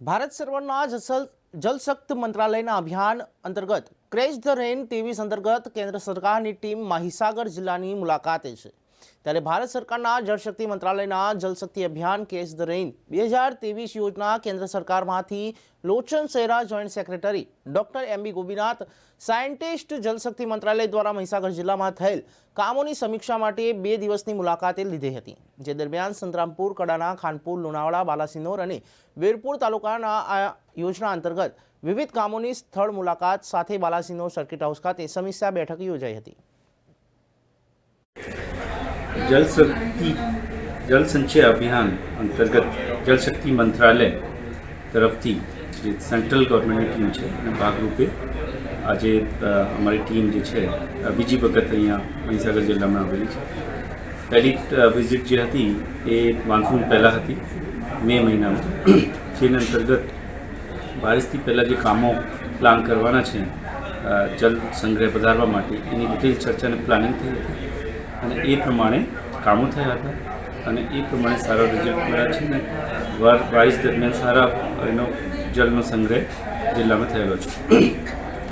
ભારત સરકારના જલશક્ત મંત્રાલયના અભિયાન અંતર્ગત ક્રેશ ધ રેન ત્રેવીસ અંતર્ગત કેન્દ્ર સરકારની ટીમ મહીસાગર જિલ્લાની મુલાકાતે છે. ત્યારે ભારત સરકારના જળશક્તિ મંત્રાલયના જલશક્તિ અભિયાન કેસ ધ બે હજાર ત્રેવીસ યોજના કેન્દ્ર સરકારમાંથી Lochan Sehra joint secretary doctor M B Gopinath scientist Jalshakti મંત્રાલય દ્વારા મહીસાગર જિલ્લામાં થયેલ કામોની સમીક્ષા માટે બે દિવસની મુલાકાતે લીધી હતી, જે દરમિયાન સંતરામપુર કડાના ખાનપુર, લુણાવાડા, બાલાસિનોર અને વીરપુર તાલુકાના આ યોજના અંતર્ગત વિવિધ કામોની સ્થળ મુલાકાત સાથે બાલાસિનોર સર્કિટ હાઉસ ખાતે સમીક્ષા બેઠક યોજાઈ હતી. જલશક્તિ જલ સંચય અભિયાન અંતર્ગત જલશક્તિ મંત્રાલય તરફથી જે સેન્ટ્રલ ગવર્મેન્ટની ટીમ છે એના ભાગરૂપે આજે અમારી ટીમ જે છે બીજી વખત અહીંયા મહીસાગર જિલ્લામાં આવેલી છે પહેલી વિઝિટ જે હતી એ માન્સૂન પહેલાં હતી મે મહિનામાં જેના અંતર્ગત બારિશથી પહેલાં જે કામો પ્લાન કરવાના છે જલ સંગ્રહ વધારવા માટે એની ડિટેલ ચર્ચાને પ્લાનિંગ થઈ હતી અને એ પ્રમાણે કામો થયા હતા. અને એ પ્રમાણે સારા રિઝલ્ટ મળ્યા છે ને, વાર બારિશ દરમિયાન સારા એનો જલનો સંગ્રહ જિલ્લામાં થયેલો છે.